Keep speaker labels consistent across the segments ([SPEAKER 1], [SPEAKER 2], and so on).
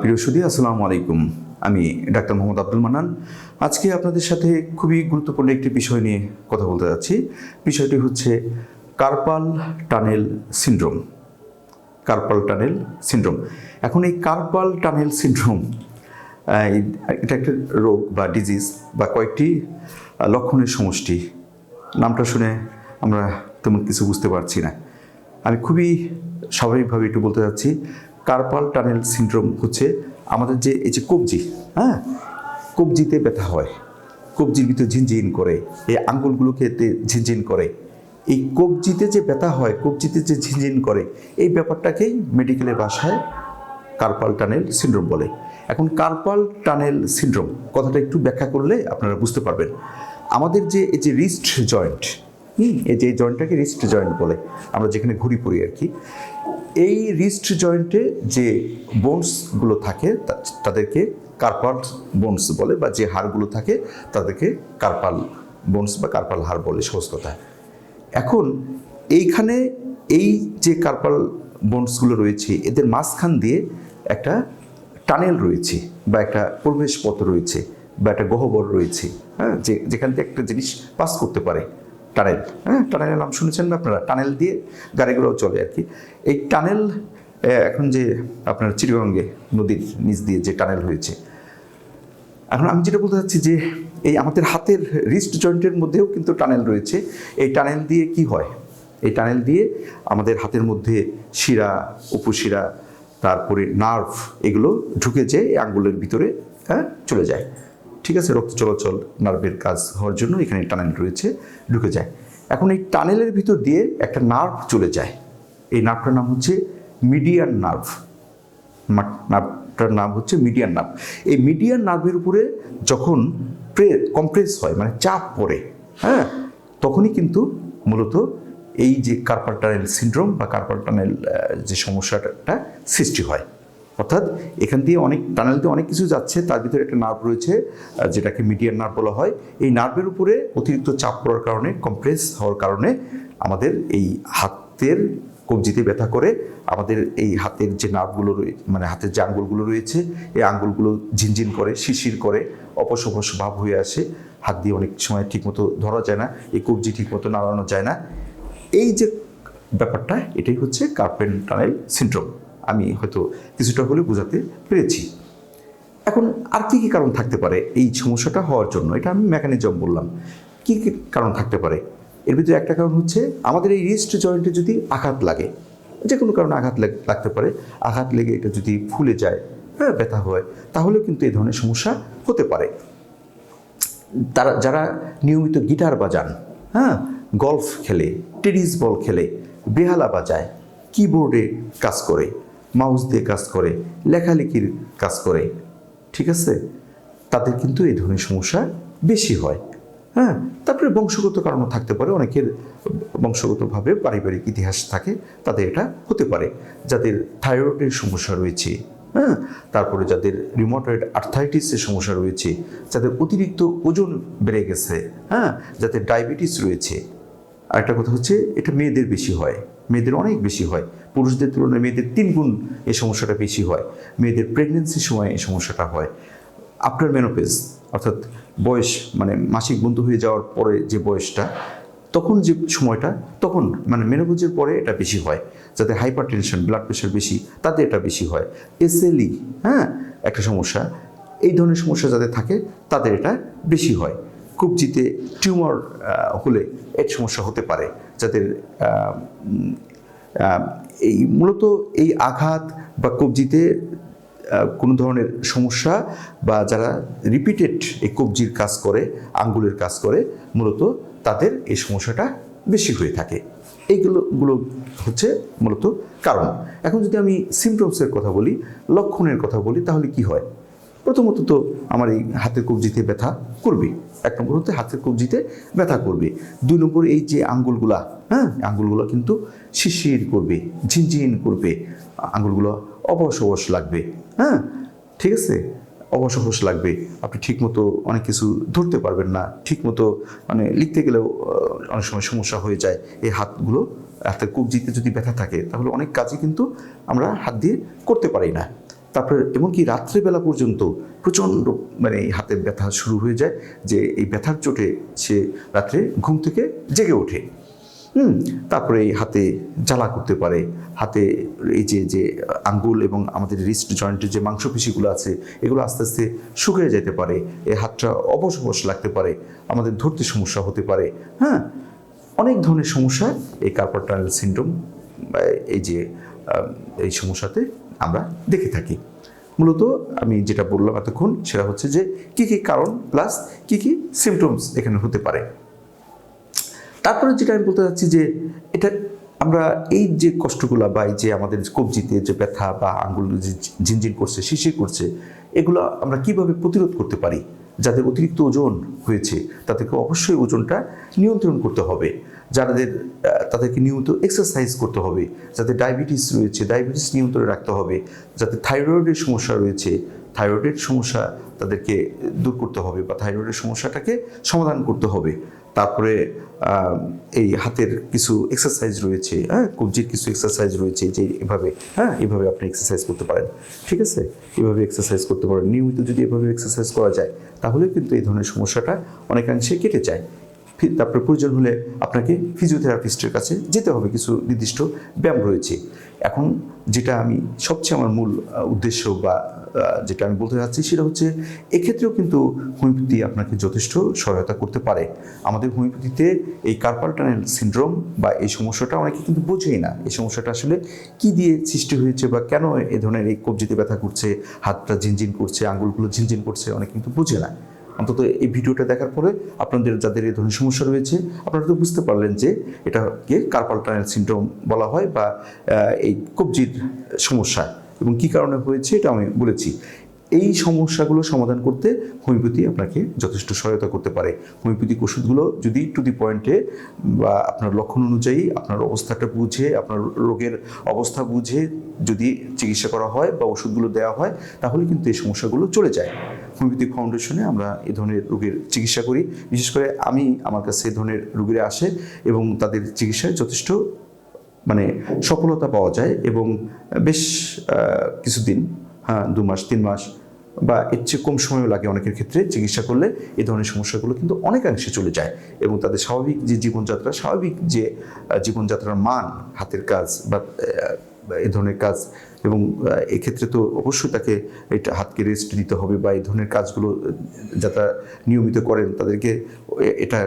[SPEAKER 1] প্রিয় সুদী আসসালামু আলাইকুম। আমি ডাক্তার মোহাম্মদ আব্দুল মান্নান। আজকে আপনাদের সাথে খুবই গুরুত্বপূর্ণ একটি বিষয় নিয়ে কথা বলতে যাচ্ছি। বিষয়টি হচ্ছে carpal tunnel syndrome. Carpal tunnel syndrome. এখন এই কার্পাল টানেল সিন্ড্রোম এটা একটা রোগ বা ডিজিজ বা কয়েকটি লক্ষণের সমষ্টি। নামটা শুনে আমরা তেমন কিছু বুঝতে পারছি না। আমি খুবই স্বাভাবিকভাবে একটু বলতে যাচ্ছি কার্পাল টানেল সিন্ড্রোম হচ্ছে আমাদের যে এই যে কবজি হ্যাঁ? কবজিতে ব্যথা হয়, কবজির ভিতরে ঝিনঝিন করে, এই আঙ্গুলগুলোকে ঝিনঝিন করে। এই কবজিতে যে ব্যথা হয়, কবজিতে যে ঝিনঝিন করে, এই ব্যাপারটাকেই মেডিকেলের ভাষায় কার্পাল টানেল সিন্ড্রোম বলে। এখন কার্পাল টানেল সিন্ড্রোম, কথাটা একটু ব্যাখ্যা করলে আপনারা বুঝতে পারবেন। আমাদের যে এই যে রিস্ট জয়েন্ট এই যে জয়েন্টটাকে রিস্ট জয়েন্ট বলে, আমরা যেখানে ঘুরি পড়ি আর কি এই রিস্ট জয়েন্টে যে বোনসগুলো থাকে তাদেরকে কার্পাল বোনস বলে বা যে হাড়গুলো থাকে, তাদেরকে কার্পাল বোনস বা কার্পাল হাড় বলে সহজ কথা। এখন এইখানে এই যে কার্পাল বোনসগুলো রয়েছে, এদের মাঝখান দিয়ে একটা টানেল রয়েছে বা একটা প্রবেশ পথ রয়েছে বা একটা গহ্বর রয়েছে হ্যাঁ? যে, যেখান থেকে একটা জিনিস পাস করতে পারে। টানেল হ্যাঁ? টানেলের নাম শুনেছেন আপনারা? টানেল দিয়ে গাড়িগুলোও চলে আর কি। এই টানেল এখন যে আপনার চিরগঙ্গে নদীর নিচ দিয়ে যে টানেল হয়েছে, এখন আমি যেটা বলতে চাচ্ছি যে এই আমাদের হাতের রিস্ট জয়েন্টের মধ্যেও কিন্তু টানেল রয়েছে। এই টানেল দিয়ে কি হয়? এই টানেল দিয়ে আমাদের হাতের মধ্যে শিরা, উপশিরা, তারপরে নার্ভ এগুলো ঢুকে যায় আঙ্গুলের ভিতরে হ্যাঁ? চলে যায়। ঠিক আছে, রক্ত চলাচল নার্ভের কাজ হওয়ার জন্য এখানে টানেল রয়েছে, ঢুকে যায়। এখন এই টানেলের ভিতর দিয়ে একটা নার্ভ চলে যায়। এই নার্ভটার নাম হচ্ছে মিডিয়ান নার্ভ। নার্ভটার নাম হচ্ছে মিডিয়ান নার্ভ। এই মিডিয়ান নার্ভের উপরে যখন প্রে, কম্প্রেস হয় মানে চাপ পড়ে হ্যাঁ তখনই কিন্তু মূলত এই যে কার্পাল টানেল সিন্ড্রোম বা কার্পাল টানেল যে সমস্যাটা সৃষ্টি হয়। অর্থাৎ এখান দিয়ে অনেক টানেল দিয়ে অনেক কিছু যাচ্ছে, তার ভিতরে একটা নার্ভ রয়েছে যেটাকে মিডিয়ার নার্ভ বলা হয়। এই নার্ভের উপরে অতিরিক্ত চাপ পড়ার কারণে কম্প্রেস হওয়ার কারণে আমাদের এই হাতের কবজিতে ব্যথা করে। আমাদের এই হাতের যে নার্ভগুলো রয়েছে মানে হাতের যে আঙ্গুলগুলো রয়েছে, এই আঙ্গুলগুলো ঝিনঝিন করে শিশির করে, অপস অপস ভাব হয়ে আসে। হাত দিয়ে অনেক সময় ঠিকমতো ধরা যায় না, এই কবজি ঠিকমতো নাড়ানো যায় না। এই যে ব্যাপারটা, এটাই হচ্ছে কার্পেন টানেল সিন্ড্রোম আমি হয়তো কিছুটা হলে বোঝাতে পেরেছি। এখন আর কী কী কারণ থাকতে পারে এই সমস্যাটা হওয়ার জন্য? এটা আমি মেকানিজম বললাম। কি কী কারণ থাকতে পারে? এর ভিতরে একটা কারণ হচ্ছে আমাদের এই রিস্ট জয়েন্টে যদি আঘাত লাগে যে কোনো কারণে আঘাত লাগতে পারে। আঘাত লেগে এটা যদি ফুলে যায় হ্যাঁ ব্যথা হয়, তাহলেও কিন্তু এই ধরনের সমস্যা হতে পারে। তারা, যারা নিয়মিত গিটার বাজান হ্যাঁ গলফ খেলে টেনিস বল খেলে, বেহালা বাজায় কিবোর্ডে কাজ করে মাউস দিয়ে কাজ করে, লেখালেখির কাজ করে, ঠিক আছে? তাদের কিন্তু এই ধরনের সমস্যা বেশি হয়। হ্যাঁ? তারপরে বংশগত কারণও থাকতে পারে, অনেকের বংশগতভাবে পারিবারিক ইতিহাস থাকে, তাদের এটা হতে পারে। যাদের থাইরয়েডের সমস্যা রয়েছে হ্যাঁ? তারপরে যাদের রিমোটয়েড আর্থাইটিসের সমস্যা রয়েছে, যাদের অতিরিক্ত ওজন বেড়ে গেছে হ্যাঁ? যাদের ডায়াবেটিস রয়েছে আরেকটা কথা হচ্ছে, এটা মেয়েদের বেশি হয়। মেয়েদের অনেক বেশি হয়। পুরুষদের তুলনায় মেয়েদের তিন গুণ এই সমস্যাটা বেশি হয়। মেয়েদের প্রেগনেন্সির সময় এই সমস্যাটা হয়। আফটার মেনোপেজ অর্থাৎ বয়স মানে মাসিক বন্ধ হয়ে যাওয়ার পরে যে বয়সটা, তখন যে সময়টা, তখন মানে মেনোপোজের পরে এটা বেশি হয়। যাতে হাইপার টেনশন ব্লাড প্রেশার বেশি, তাতে এটা বেশি হয়। এসএলই হ্যাঁ? একটা সমস্যা। এই ধরনের সমস্যা যাদের থাকে, তাদের এটা বেশি হয়। কবজিতে টিউমার হলে এর সমস্যা হতে পারে, যাদের এই মূলত এই আঘাত বা কবজিতে কোনো ধরনের সমস্যা বা যারা রিপিটেড এই কবজির কাজ করে, আঙ্গুলের কাজ করে, মূলত তাদের এই সমস্যাটা বেশি হয়ে থাকে। এইগুলো, গুলো হচ্ছে মূলত কারণ। এখন যদি আমি সিমটমসের কথা বলি, লক্ষণের কথা বলি, তাহলে কি হয়? প্রথমত তো আমার এই হাতের কবজিতে ব্যথা করবে। এক নম্বর হচ্ছে হাতের কবজিতে ব্যথা করবে। দুই নম্বর এই যে আঙ্গুলগুলা হ্যাঁ আঙ্গুলগুলো কিন্তু শিশির করবে, ঝিনঝিন করবে। আঙ্গুলগুলো অবশ অবশ লাগবে হ্যাঁ ঠিক আছে? অবশ অবশ লাগবে। আপনি ঠিকমতো অনেক কিছু ধরতে পারবেন না। ঠিকমতো মানে লিখতে গেলেও অনেক সময় সমস্যা হয়ে যায়। এই হাতগুলো, হাতের কবজিতে যদি ব্যথা থাকে, তাহলে অনেক কাজই কিন্তু আমরা হাত দিয়ে করতে পারি না। তারপরে এমনকি রাত্রেবেলা পর্যন্ত প্রচণ্ড মানে এই হাতের ব্যথা শুরু হয়ে যায় যে এই ব্যথার চোটে সে রাত্রে ঘুম থেকে জেগে ওঠে। হুম, তারপরে এই হাতে জ্বালা করতে পারে। হাতে এই যে যে আঙ্গুল এবং আমাদের রিস্ট জয়েন্টের যে মাংসপেশিগুলো আছে, এগুলো আস্তে আস্তে শুকিয়ে যেতে পারে। এই হাতটা অবশ লাগতে পারে। আমাদের ধরতে সমস্যা হতে পারে। হ্যাঁ অনেক ধরনের সমস্যা। এই কার্পাল টানেল সিন্ড্রোম এই যে এই সমস্যাতে আমরা দেখে থাকি। মূলত আমি যেটা বললাম এতক্ষণ, সেটা হচ্ছে যে কি কি কারণ প্লাস কি কি সিমটমস এখানে হতে পারে। তারপরে যেটা আমি বলতে চাচ্ছি যে এটা আমরা এই যে কষ্টগুলো বা এই যে আমাদের কবজিতে যে ব্যথা বা আঙ্গুল যে ঝিনঝিন করছে শিশির করছে, এগুলো আমরা কীভাবে প্রতিরোধ করতে পারি? যাদের অতিরিক্ত ওজন হয়েছে, তাদেরকে অবশ্যই ওজনটা নিয়ন্ত্রণ করতে হবে। যাদের তাদেরকে নিয়মিত এক্সারসাইজ করতে হবে, যাতে ডায়াবেটিস রয়েছে ডায়াবেটিস নিয়ন্ত্রণে রাখতে হবে, যাতে থাইরয়েডের সমস্যা রয়েছে থাইরয়েডের সমস্যা তাদেরকে দূর করতে হবে বা থাইরয়েডের সমস্যাটাকে সমাধান করতে হবে। তারপরে এই হাতের কিছু এক্সারসাইজ রয়েছে হ্যাঁ কবজির কিছু এক্সারসাইজ রয়েছে, যে এভাবে হ্যাঁ এভাবে আপনি এক্সারসাইজ করতে পারেন, ঠিক আছে? এভাবে এক্সারসাইজ করতে পারেন। নিয়মিত যদি এভাবে এক্সারসাইজ করা যায়, তাহলে কিন্তু এই ধরনের সমস্যাটা অনেকাংশে কেটে যায়। তারপরে প্রয়োজন হলে আপনাকে ফিজিওথেরাপিস্টের কাছে যেতে হবে। কিছু নির্দিষ্ট ব্যায়াম রয়েছে। এখন যেটা আমি সবচেয়ে আমার মূল উদ্দেশ্য বা যেটা আমি বলতে চাচ্ছি সেটা হচ্ছে এক্ষেত্রেও কিন্তু হোমিওপ্যাথি আপনাকে যথেষ্ট সহায়তা করতে পারে। আমাদের হোমিওপ্যাথিতে এই কার্পাল টানেল সিনড্রোম বা এই সমস্যাটা অনেকে কিন্তু বোঝেই না। এই সমস্যাটা আসলে কি দিয়ে সৃষ্টি হয়েছে বা কেন এ ধরনের এই কবজিতে ব্যথা করছে, হাতটা ঝিনঝিন করছে, আঙ্গুলগুলো ঝিনঝিন করছে, অনেকে কিন্তু বোঝে না। অন্তত এই ভিডিওটা দেখার পরে আপনাদের যাদের এই ধরনের সমস্যা রয়েছে, আপনারা তো বুঝতে পারলেন যে এটাকে কার্পাল টানেল সিনড্রোম বলা হয় বা এই কবজির সমস্যা এবং কী কারণে হয়েছে এটা আমি বলেছি। এই সমস্যাগুলো সমাধান করতে হোমিওপ্যাথি আপনাকে যথেষ্ট সহায়তা করতে পারে। হোমিওপ্যাথিক ওষুধগুলো যদি টু দি পয়েন্টে বা আপনার লক্ষণ অনুযায়ী আপনার অবস্থাটা বুঝে, আপনার রোগের অবস্থা বুঝে যদি চিকিৎসা করা হয় বা ওষুধগুলো দেওয়া হয়, তাহলে কিন্তু এই সমস্যাগুলো চলে যায়। হোমিওপ্যাথিক ফাউন্ডেশনে আমরা এ ধরনের রোগের চিকিৎসা করি। বিশেষ করে আমি আমার কাছে এ ধরনের রোগীরা আসে এবং তাদের চিকিৎসায় যথেষ্ট মানে সফলতা পাওয়া যায় এবং বেশ কিছুদিন হ্যাঁ দু মাস, তিন মাস বা এর চেয়ে কম সময়ও লাগে অনেকের ক্ষেত্রে চিকিৎসা করলে। এ ধরনের সমস্যাগুলো কিন্তু অনেকাংশে চলে যায় এবং তাদের স্বাভাবিক যে জীবনযাত্রা, স্বাভাবিক যে জীবনযাত্রার মান, হাতের কাজ বা এই ধরনের কাজ এবং এক্ষেত্রে তো অবশ্যই তাকে এটা হাতকে রেস্ট দিতে হবে বা এই ধরনের কাজগুলো যারা নিয়মিত করেন, তাদেরকে এটা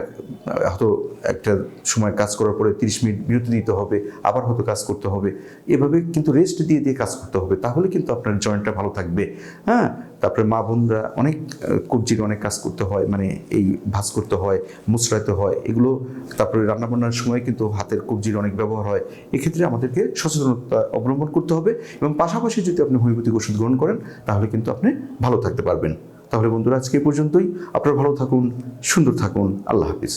[SPEAKER 1] হয়তো একটা সময় কাজ করার পরে তিরিশ মিনিট বিরতি দিতে হবে, আবার হয়তো কাজ করতে হবে। এভাবে কিন্তু রেস্ট দিয়ে দিয়ে কাজ করতে হবে। তাহলে কিন্তু আপনার জয়েন্টটা ভালো থাকবে। হ্যাঁ? তারপরে মা বোনরা অনেক কবজির অনেক কাজ করতে হয় মানে এই ভাজ করতে হয়, মুচড়াইতে হয়। এগুলো তারপরে রান্নাবান্নার সময় কিন্তু হাতের কবজির অনেক ব্যবহার হয়। এক্ষেত্রে আমাদেরকে সচেতনতা অবলম্বন করতে হবে এবং পাশাপাশি যদি আপনি হোমিওপ্যাথিক ওষুধ গ্রহণ করেন, তাহলে কিন্তু আপনি ভালো থাকতে পারবেন। তাহলে বন্ধুরা, আজকে পর্যন্তই। আপনারা ভালো থাকুন, সুন্দর থাকুন। আল্লাহ হাফিজ।